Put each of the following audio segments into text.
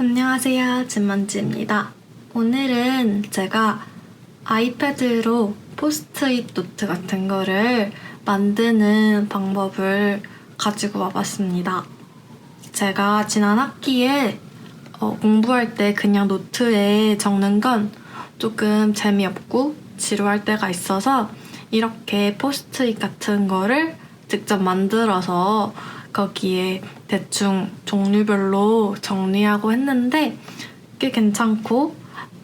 안녕하세요. 진만지입니다. 오늘은 제가 아이패드로 포스트잇 노트 같은 거를 만드는 방법을 가지고 와봤습니다. 제가 지난 학기에 어, 공부할 때 그냥 노트에 적는 건 조금 재미없고 지루할 때가 있어서 이렇게 포스트잇 같은 거를 직접 만들어서 거기에 대충 종류별로 정리하고 했는데 꽤 괜찮고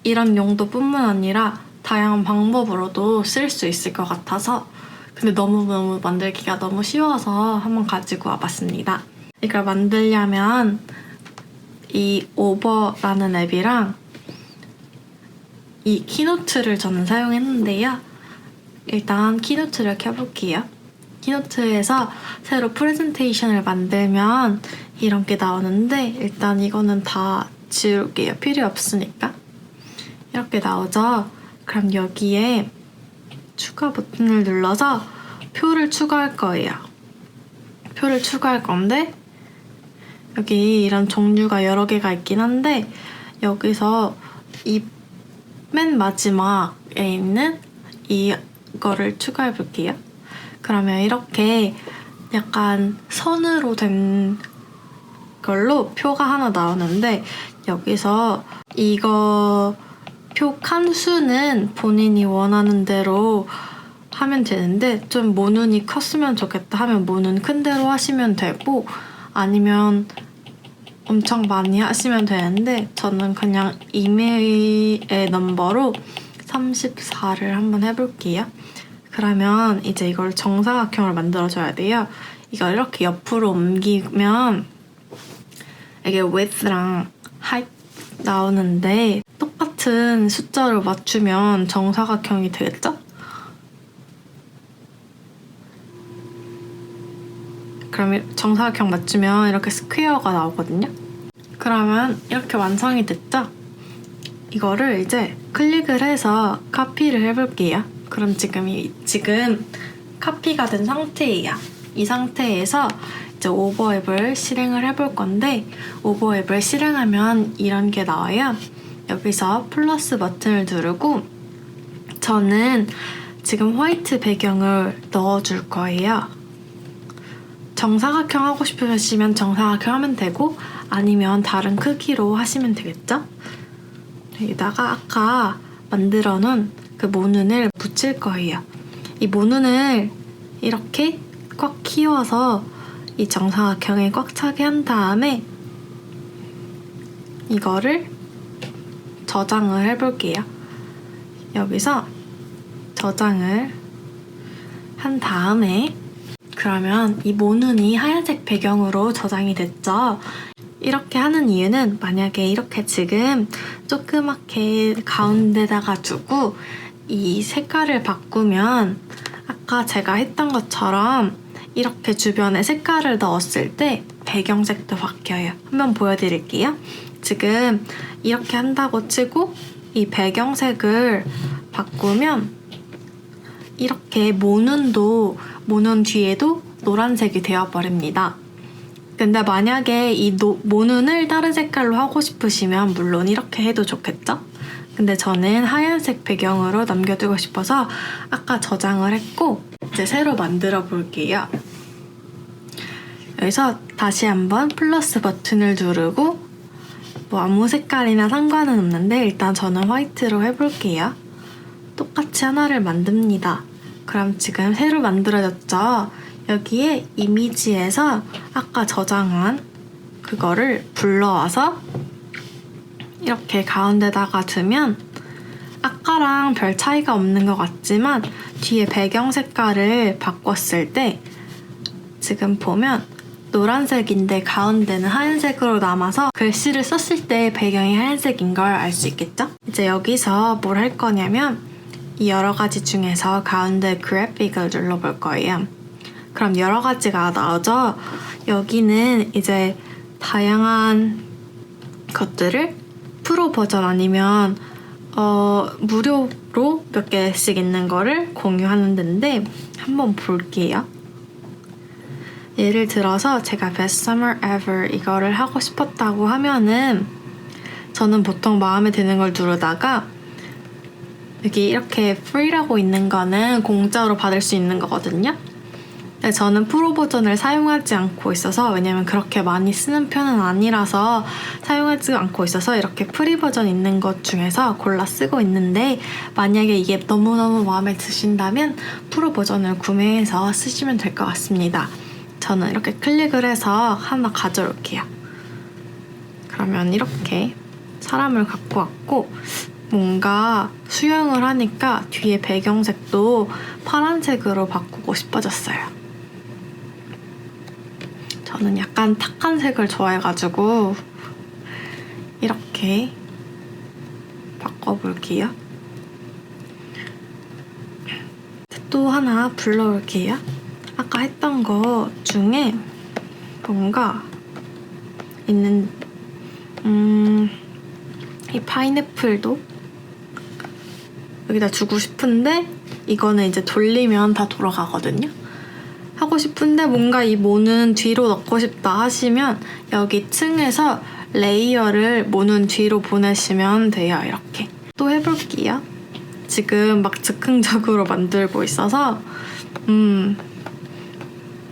이런 용도뿐만 아니라 다양한 방법으로도 쓸 수 있을 것 같아서 근데 너무너무 만들기가 너무 쉬워서 한번 가지고 와봤습니다. 이걸 만들려면 이 오버라는 앱이랑 이 키노트를 저는 사용했는데요. 일단 키노트를 켜볼게요. 키노트에서 새로 프레젠테이션을 만들면 이런 게 나오는데 일단 이거는 다 지울게요. 필요 없으니까. 이렇게 나오죠? 그럼 여기에 추가 버튼을 눌러서 표를 추가할 거예요. 표를 추가할 건데 여기 이런 종류가 여러 개가 있긴 한데 여기서 이 맨 마지막에 있는 이거를 추가해 볼게요. 그러면 이렇게 약간 선으로 된 걸로 표가 하나 나오는데 여기서 이거 표 칸수는 본인이 원하는 대로 하면 되는데 좀 모눈이 컸으면 좋겠다 하면 모눈 큰 대로 하시면 되고 아니면 엄청 많이 하시면 되는데 저는 그냥 이메일의 넘버로 34를 한번 해볼게요. 그러면 이제 이걸 정사각형을 만들어줘야 돼요. 이걸 이렇게 옆으로 옮기면 이게 width랑 height 나오는데 똑같은 숫자를 맞추면 정사각형이 되겠죠? 그럼 정사각형 맞추면 이렇게 스퀘어가 나오거든요. 그러면 이렇게 완성이 됐죠? 이거를 이제 클릭을 해서 카피를 해볼게요. 그럼 지금 이, 지금 카피가 된 상태예요. 이 상태에서 이제 오버앱을 실행을 해볼 건데 오버앱을 실행하면 이런 게 나와요. 여기서 플러스 버튼을 누르고 저는 지금 화이트 배경을 넣어줄 거예요. 정사각형 하고 싶으시면 정사각형 하면 되고 아니면 다른 크기로 하시면 되겠죠? 여기다가 아까 만들어 놓은 그 모눈을 붙일 거예요. 이 모눈을 이렇게 꽉 키워서 이 정사각형에 꽉 차게 한 다음에 이거를 저장을 해볼게요. 여기서 저장을 한 다음에 그러면 이 모눈이 하얀색 배경으로 저장이 됐죠. 이렇게 하는 이유는 만약에 이렇게 지금 조그맣게 가운데다가 두고 이 색깔을 바꾸면 아까 제가 했던 것처럼 이렇게 주변에 색깔을 넣었을 때 배경색도 바뀌어요. 한번 보여드릴게요. 지금 이렇게 한다고 치고 이 배경색을 바꾸면 이렇게 모눈도 모눈 뒤에도 노란색이 되어버립니다. 근데 만약에 이 노, 모눈을 다른 색깔로 하고 싶으시면 물론 이렇게 해도 좋겠죠? 근데 저는 하얀색 배경으로 남겨두고 싶어서 아까 저장을 했고 이제 새로 만들어 볼게요. 여기서 다시 한번 플러스 버튼을 누르고 뭐 아무 색깔이나 상관은 없는데 일단 저는 화이트로 해볼게요. 똑같이 하나를 만듭니다. 그럼 지금 새로 만들어졌죠? 여기에 이미지에서 아까 저장한 그거를 불러와서 이렇게 가운데다가 두면 아까랑 별 차이가 없는 것 같지만 뒤에 배경 색깔을 바꿨을 때 지금 보면 노란색인데 가운데는 하얀색으로 남아서 글씨를 썼을 때 배경이 하얀색인 걸 알 수 있겠죠? 이제 여기서 뭘 할 거냐면 이 여러 가지 중에서 가운데 그래픽을 눌러볼 거예요. 그럼 여러 가지가 나오죠? 여기는 이제 다양한 것들을 프로 버전 아니면 어, 무료로 몇 개씩 있는 거를 공유하는 데인데 한번 볼게요. 예를 들어서 제가 Best Summer Ever 이거를 하고 싶었다고 하면은 저는 보통 마음에 드는 걸 누르다가 여기 이렇게 free라고 있는 거는 공짜로 받을 수 있는 거거든요. 근데 저는 프로 버전을 사용하지 않고 있어서 왜냐면 그렇게 많이 쓰는 편은 아니라서 사용하지 않고 있어서 이렇게 프리 버전 있는 것 중에서 골라 쓰고 있는데 만약에 이게 너무너무 마음에 드신다면 프로 버전을 구매해서 쓰시면 될 것 같습니다. 저는 이렇게 클릭을 해서 하나 가져올게요. 그러면 이렇게 사람을 갖고 왔고 뭔가 수영을 하니까 뒤에 배경색도 파란색으로 바꾸고 싶어졌어요. 저는 약간 탁한 색을 좋아해가지고 이렇게 바꿔볼게요. 또 하나 불러올게요. 아까 했던 거 중에 뭔가 있는 음, 이 파인애플도 여기다 주고 싶은데 이거는 이제 돌리면 다 돌아가거든요. 하고 싶은데 뭔가 이 모는 뒤로 넣고 싶다 하시면 여기 층에서 레이어를 모는 뒤로 보내시면 돼요. 이렇게. 또 해볼게요. 지금 막 즉흥적으로 만들고 있어서 음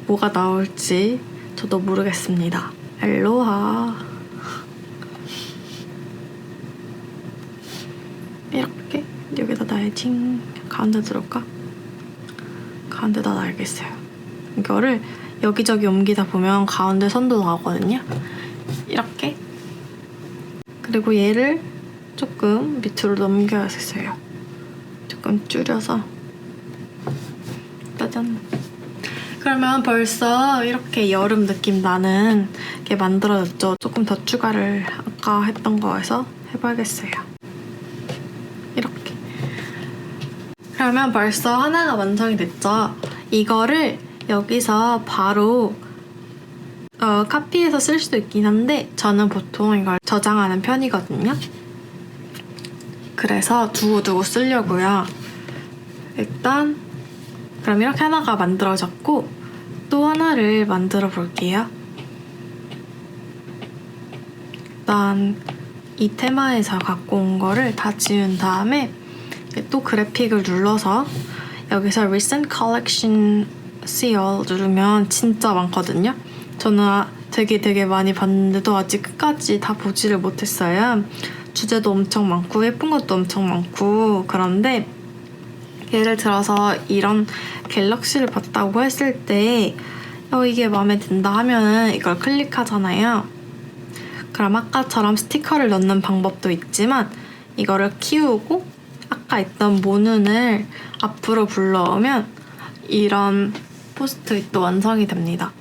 뭐가 나올지 저도 모르겠습니다. 알로하 이렇게 여기다 놔야지 가운데 들어올까? 가운데다 놔야겠어요. 이거를 여기저기 옮기다 보면 가운데 선도 나오거든요. 이렇게 그리고 얘를 조금 밑으로 넘겨야겠어요. 조금 줄여서 짜잔. 그러면 벌써 이렇게 여름 느낌 나는 게 만들어졌죠. 조금 더 추가를 아까 했던 거에서 해봐야겠어요. 이렇게. 그러면 벌써 하나가 완성이 됐죠. 이거를 여기서 바로 어, 카피해서 쓸 수도 있긴 한데 저는 보통 이걸 저장하는 편이거든요. 그래서 두고두고 쓰려고요. 일단 그럼 이렇게 하나가 만들어졌고 또 하나를 만들어 볼게요. 일단 이 테마에서 갖고 온 거를 다 지운 다음에 또 그래픽을 눌러서 여기서 Recent Collection Seal 누르면 진짜 많거든요. 저는 아- 되게 되게 많이 봤는데도 아직 끝까지 다 보지를 못했어요. 주제도 엄청 많고 예쁜 것도 엄청 많고 그런데 예를 들어서 이런 갤럭시를 봤다고 했을 때 어, 이게 마음에 든다 하면은 이걸 클릭하잖아요. 그럼 아까처럼 스티커를 넣는 방법도 있지만 이거를 키우고 아까 있던 모눈을 앞으로 불러오면 이런 포스트잇도 완성이 됩니다.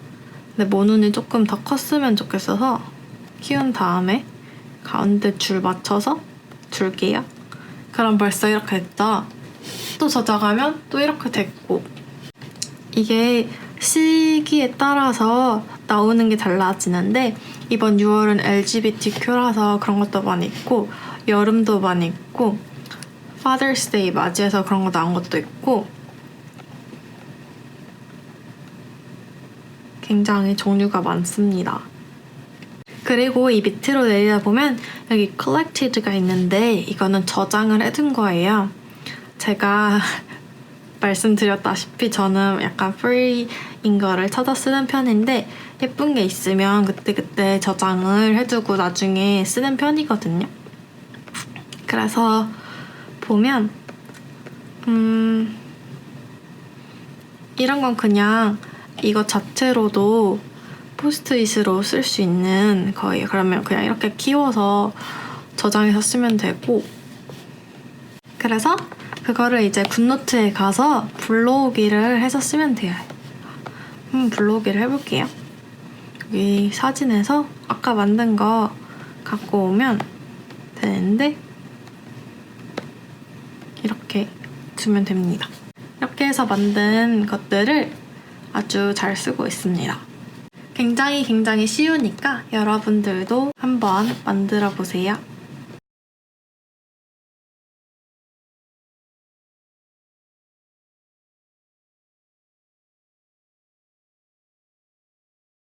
근데 모눈이 조금 더 컸으면 좋겠어서 키운 다음에 가운데 줄 맞춰서 줄게요. 그럼 벌써 이렇게 됐죠? 또 저장하면 또 이렇게 됐고 이게 시기에 따라서 나오는 게 달라지는데 이번 6월은 LGBTQ라서 그런 것도 많이 있고 여름도 많이 있고 Father's Day 맞이해서 그런 거 나온 것도 있고 굉장히 종류가 많습니다. 그리고 이 밑으로 내리다 보면 여기 Collected가 있는데 이거는 저장을 해둔 거예요. 제가 말씀드렸다시피 저는 약간 프리인 거를 찾아 쓰는 편인데 예쁜 게 있으면 그때그때 저장을 해두고 나중에 쓰는 편이거든요. 그래서 보면 음 이런 건 그냥 이거 자체로도 포스트잇으로 쓸 수 있는 거예요. 그러면 그냥 이렇게 키워서 저장해서 쓰면 되고 그래서 그거를 이제 굿노트에 가서 불러오기를 해서 쓰면 돼요. 한번 불러오기를 해볼게요. 여기 사진에서 아까 만든 거 갖고 오면 되는데 이렇게 주면 됩니다. 이렇게 해서 만든 것들을 아주 잘 쓰고 있습니다. 굉장히 굉장히 쉬우니까 여러분들도 한번 만들어 보세요.